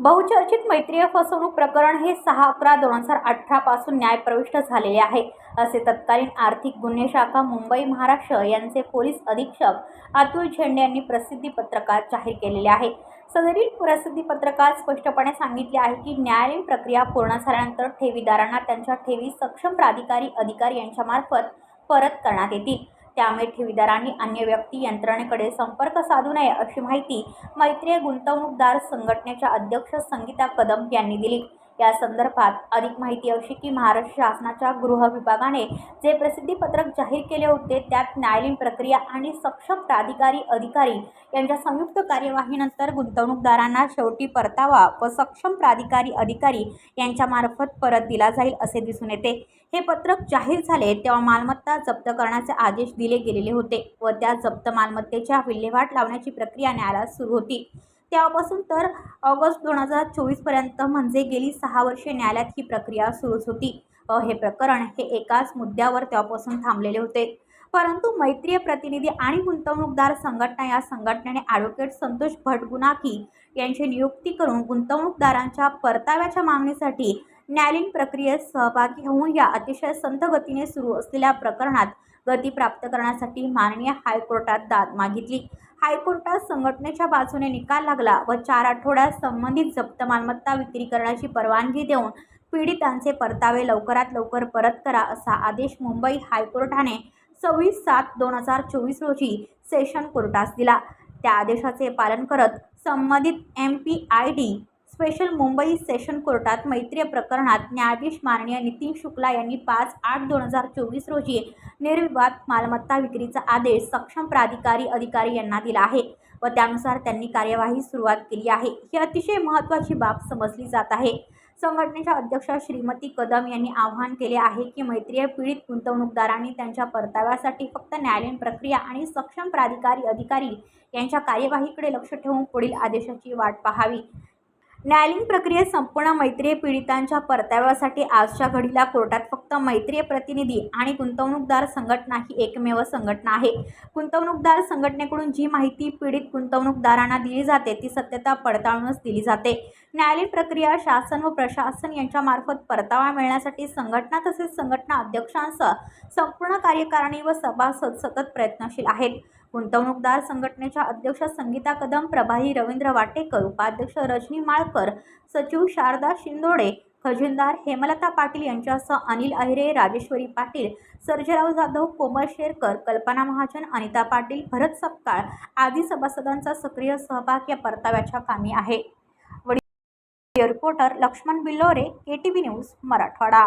बहुचर्चित मैत्रीय फसवणूक प्रकरण हे सहा अकरा दोन हजार अठरापासून न्यायप्रविष्ट झालेले आहे. असे तत्कालीन आर्थिक गुन्हे शाखा मुंबई महाराष्ट्र यांचे पोलीस अधीक्षक अतुल झेंडे यांनी प्रसिद्धी पत्रकात जाहीर केलेले आहे. सदरील प्रसिद्धी पत्रकात स्पष्टपणे सांगितले आहे की न्यायालयीन प्रक्रिया पूर्ण झाल्यानंतर ठेवीदारांना त्यांच्या ठेवी सक्षम प्राधिकारी अधिकारी यांच्यामार्फत परत करण्यात येतील. त्यामुळे ठेवीदारांनी अन्य व्यक्ती यंत्रणेकडे संपर्क साधू नये अशी माहिती मैत्रीय गुंतवणूकदार संघटनेच्या अध्यक्ष संगीता कदम यांनी दिली. या संदर्भात अधिक माहिती अशी की महाराष्ट्र शासनाच्या गृह विभागाने जे प्रसिद्धीपत्रक जाहीर केले होते त्यात न्यायालयीन प्रक्रिया आणि सक्षम प्राधिकारी अधिकारी यांच्या संयुक्त कार्यवाहीनंतर गुंतवणूकदारांना शेवटी परतावा व सक्षम प्राधिकारी अधिकारी यांच्यामार्फत परत दिला जाईल असे दिसून येते. हे पत्रक जाहीर झाले तेव्हा मालमत्ता जप्त करण्याचे आदेश दिले गेलेले होते व त्या जप्त मालमत्तेच्या विल्हेवाट लावण्याची प्रक्रिया न्यायालयात सुरू होती. त्यापासून तर ऑगस्ट दोन हजार चोवीसपर्यंत म्हणजे गेली सहा वर्षे न्यायालयात ही प्रक्रिया सुरूच होती. हे प्रकरण हे एकाच मुद्द्यावर तेव्हापासून थांबलेले होते. परंतु मैत्रीय प्रतिनिधी आणि गुंतवणूकदार संघटना या संघटनेने ॲडव्होकेट संतोष भटगुनाकी यांची नियुक्ती करून गुंतवणूकदारांच्या परताव्याच्या मागणीसाठी न्यायालयीन प्रक्रियेत सहभागी होऊन या अतिशय संथ गतीने सुरू असलेल्या प्रकरणात गती प्राप्त करण्यासाठी माननीय हायकोर्टात दाद मागितली. हायकोर्टात संघटनेच्या बाजूने निकाल लागला व चार आठवड्यात संबंधित जप्त मालमत्ता विक्री करण्याची परवानगी देऊन पीडितांचे परतावे लवकरात लवकर परत करा असा आदेश मुंबई हायकोर्टाने सव्वीस सात दोन हजार चोवीस रोजी सेशन कोर्टास दिला. त्या आदेशाचे पालन करत संबंधित M P I D special Mumbai session कोर्टात मैत्रीय प्रकरणात न्यायाधीश माननीय नितीन शुक्ला यांनी पाच आठ दोन हजार चोवीस रोजी निर्विवाद मालमत्ता विक्रीचा आदेश सक्षम प्राधिकारी अधिकारी यांना दिला आहे व त्यानुसार त्यांनी कार्यवाही सुरुवात केली आहे. ही अतिशय महत्त्वाची बाब समजली जात आहे. संघटनेच्या अध्यक्षा श्रीमती कदम यांनी आवाहन केले आहे की मैत्रीय पीडित गुंतवणूकदारांनी त्यांच्या परताव्यासाठी फक्त न्यायालयीन प्रक्रिया आणि सक्षम प्राधिकारी अधिकारी यांच्या कार्यवाहीकडे लक्ष ठेवून पुढील आदेशाची वाट पाहावी. न्यायालयीन प्रक्रियेत संपूर्ण मैत्रीय पीडितांच्या परताव्यासाठी आजच्या घडीला कोर्टात फक्त मैत्रीय प्रतिनिधी आणि गुंतवणूकदार संघटना ही एकमेव संघटना आहे. गुंतवणूकदार संघटनेकडून जी माहिती पीडित गुंतवणूकदारांना दिली जाते ती सत्यता पडताळूनच दिली जाते. न्यायालयीन प्रक्रिया शासन व प्रशासन यांच्यामार्फत परतावा मिळण्यासाठी संघटना तसेच संघटना अध्यक्षांसह संपूर्ण कार्यकारिणी व सभासद सतत प्रयत्नशील आहेत. गुंतवणूकदार संघटनेच्या अध्यक्ष संगीता कदम प्रभारी रवींद्र वाटेकर उपाध्यक्ष रजनी माळकर सचिव शारदा शिंदोडे खजिनदार हेमलता पाटील यांच्यासह अनिल अहिरे राजेश्वरी पाटील सर्जेराव जाधव कोमल शेरकर कल्पना महाजन अनिता पाटील भरत सपकाळ आदी सभासदांचा सक्रिय सहभाग या परताव्याच्या कामी आहे. Reporter Laxman Billore K T V news Marathwada.